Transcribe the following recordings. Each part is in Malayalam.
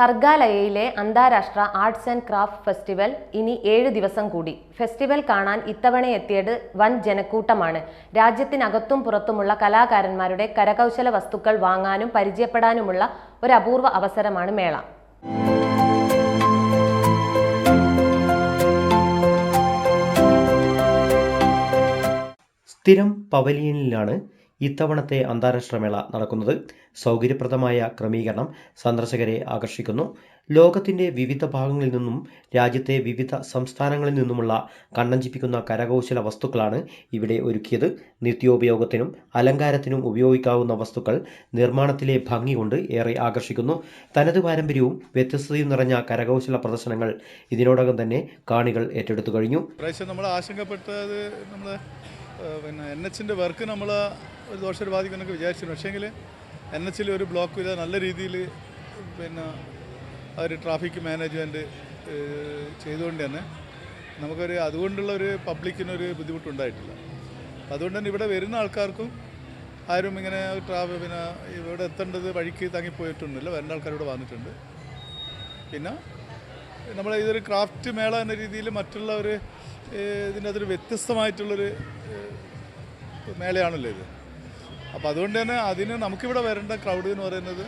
സർഗാലയയിലെ അന്താരാഷ്ട്ര ആർട്സ് ആൻഡ് ക്രാഫ്റ്റ് ഫെസ്റ്റിവൽ ഇനി ഏഴ് ദിവസം കൂടി. ഫെസ്റ്റിവൽ കാണാൻ ഇത്തവണ എത്തിയത് വൻ ജനക്കൂട്ടമാണ്. രാജ്യത്തിനകത്തും പുറത്തുമുള്ള കലാകാരന്മാരുടെ കരകൗശല വസ്തുക്കൾ വാങ്ങാനും പരിചയപ്പെടാനുമുള്ള ഒരു അപൂർവ അവസരമാണ് മേള. സ്ഥിരം പവലിയനിലാണ് ഇത്തവണത്തെ അന്താരാഷ്ട്ര മേള നടക്കുന്നത് സൗകര്യപ്രദമായ ക്രമീകരണം സന്ദർശകരെ ആകർഷിക്കുന്നു. ലോകത്തിന്റെ വിവിധ ഭാഗങ്ങളിൽ നിന്നും രാജ്യത്തെ വിവിധ സംസ്ഥാനങ്ങളിൽ നിന്നുമുള്ള കണ്ണഞ്ചിപ്പിക്കുന്ന കരകൗശല വസ്തുക്കളാണ് ഇവിടെ ഒരുക്കിയത്. നിത്യോപയോഗത്തിനും അലങ്കാരത്തിനും ഉപയോഗിക്കാവുന്ന വസ്തുക്കൾ നിർമ്മാണത്തിലെ ഭംഗി കൊണ്ട് ഏറെ ആകർഷിക്കുന്നു. തനത് പാരമ്പര്യവും വ്യത്യസ്തതയും നിറഞ്ഞ കരകൗശല പ്രദർശനങ്ങൾ ഇതിനോടകം തന്നെ കാണികൾ ഏറ്റെടുത്തു കഴിഞ്ഞു. നമ്മൾ ആശങ്കപ്പെട്ടത് നമ്മൾ പിന്നെ എൻ എച്ചിന്റെ വർക്ക് നമ്മൾ ഒരു ദോഷം ബാധിക്കുമെന്നൊക്കെ വിചാരിച്ചിരുന്നു. പക്ഷേങ്കിൽ എൻ എച്ചിൽ ഒരു ബ്ലോക്ക് ചെയ്താൽ നല്ല രീതിയിൽ പിന്നെ അവർ ട്രാഫിക് മാനേജ്മെന്റ് ചെയ്തുകൊണ്ട് തന്നെ നമുക്കൊരു അതുകൊണ്ടുള്ള ഒരു പബ്ലിക്കിനൊരു ബുദ്ധിമുട്ടുണ്ടായിട്ടില്ല. അതുകൊണ്ട് തന്നെ ഇവിടെ വരുന്ന ആൾക്കാർക്കും ആരും ഇങ്ങനെ ട്രാവൽ പിന്നെ ഇവിടെ എത്തേണ്ടത് വഴിക്ക് തങ്ങിപ്പോയിട്ടൊന്നുമില്ല വരേണ്ട ആൾക്കാർ ഇവിടെ വന്നിട്ടുണ്ട്. പിന്നെ നമ്മൾ ഇതൊരു ക്രാഫ്റ്റ് മേള എന്ന രീതിയിൽ മറ്റുള്ള ഒരു അതൊരു വ്യത്യസ്തമായിട്ടുള്ളൊരു മേളയാണല്ലോ ഇത്. അപ്പോൾ അതുകൊണ്ട് തന്നെ അതിന് നമുക്കിവിടെ വരേണ്ട ക്രൗഡ് എന്ന് പറയുന്നത്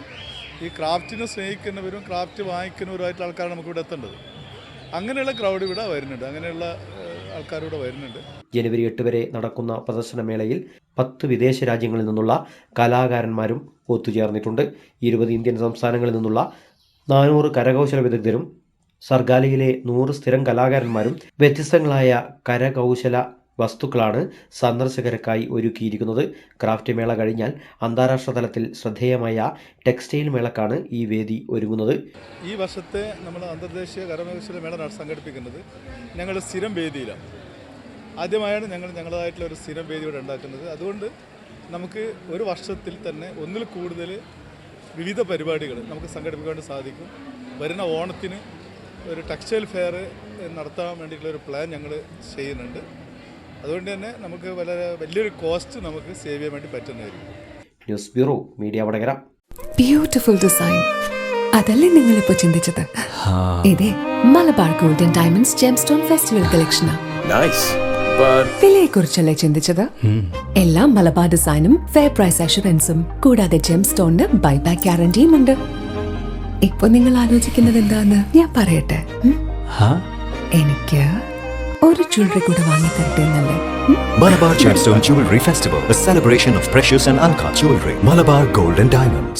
ഈ ക്രാഫ്റ്റിനെ സ്നേഹിക്കുന്നവരും ക്രാഫ്റ്റ് വാങ്ങിക്കുന്നവരുമായിട്ടുള്ള ആൾക്കാരാണ് നമുക്കിവിടെ എത്തേണ്ടത്. അങ്ങനെയുള്ള ക്രൗഡ് ഇവിടെ വരുന്നുണ്ട്. അങ്ങനെയുള്ള ആൾക്കാരിവിടെ വരുന്നുണ്ട്. ജനുവരി എട്ട് വരെ നടക്കുന്ന പ്രദർശനമേളയിൽ പത്ത് വിദേശ രാജ്യങ്ങളിൽ നിന്നുള്ള കലാകാരന്മാരും ഒത്തുചേർന്നിട്ടുണ്ട്. ഇരുപത് ഇന്ത്യൻ സംസ്ഥാനങ്ങളിൽ നിന്നുള്ള നാനൂറ് കരകൗശല വിദഗ്ധരും സർഗാലയിലെ നൂറ് സ്ഥിരം കലാകാരന്മാരും വ്യത്യസ്തങ്ങളായ കരകൗശല വസ്തുക്കളാണ് സന്ദർശകർക്കായി ഒരുക്കിയിരിക്കുന്നത്. ക്രാഫ്റ്റ് മേള കഴിഞ്ഞാൽ അന്താരാഷ്ട്ര തലത്തിൽ ശ്രദ്ധേയമായ ടെക്സ്റ്റൈൽ മേളക്കാണ് ഈ വേദി ഒരുങ്ങുന്നത്. ഈ വർഷത്തെ നമ്മൾ അന്തർദേശീയ കരകൗശല മേള സംഘടിപ്പിക്കുന്നത് ഞങ്ങൾ സ്ഥിരം വേദിയിലാണ്. ആദ്യമായാണ് ഞങ്ങൾ ഞങ്ങളതായിട്ടുള്ള ഒരു സ്ഥിരം വേദി ഉണ്ടാക്കുന്നത്. അതുകൊണ്ട് നമുക്ക് ഒരു വർഷത്തിൽ തന്നെ ഒന്നിൽ കൂടുതൽ വിവിധ പരിപാടികൾ നമുക്ക് സംഘടിപ്പിക്കാൻ സാധിക്കും. വരുന്ന ഓണത്തിന് ഒരു ടെക്സ്റ്റൈൽ ഫെയർ നടത്താൻ വേണ്ടിയിട്ടുള്ള ഒരു പ്ലാൻ ഞങ്ങൾ ചെയ്യുന്നുണ്ട്. അതുകൊണ്ട് തന്നെ നമുക്ക് വളരെ വലിയൊരു കോസ്റ്റ് നമുക്ക് സേവ് ചെയ്യാൻ വേണ്ടി പറ്റുന്നതായിരിക്കും. News bureau media Vadakara beautiful design അതല്ലേ നിങ്ങൾ ഇപ്പോൾ ചിന്തിച്ചത് ഇതേ Malabar golden diamonds gemstone festival കളക്ഷനാ വിലയെ കുറിച്ചല്ലേ ചിന്തിച്ചത്? എല്ലാം മലബാർ ഡിസൈനും ഫെയർ പ്രൈസ് അഷുറൻസും കൂടാതെ ജെം സ്റ്റോണിന് ബൈബാക്ക് ഗ്യാരണ്ടിയും ഉണ്ട്. ഇപ്പൊ നിങ്ങൾ ആലോചിക്കുന്നത് എന്താന്ന് ഞാൻ പറയട്ടെ എനിക്ക് ഒരു ജ്വല്ലറി കൂടെ വാങ്ങി തരട്ടെ എന്നല്ലേ Malabar Gemstone Jewelry Festival, a celebration of precious and uncut jewelry. Malabar Gold and Diamonds.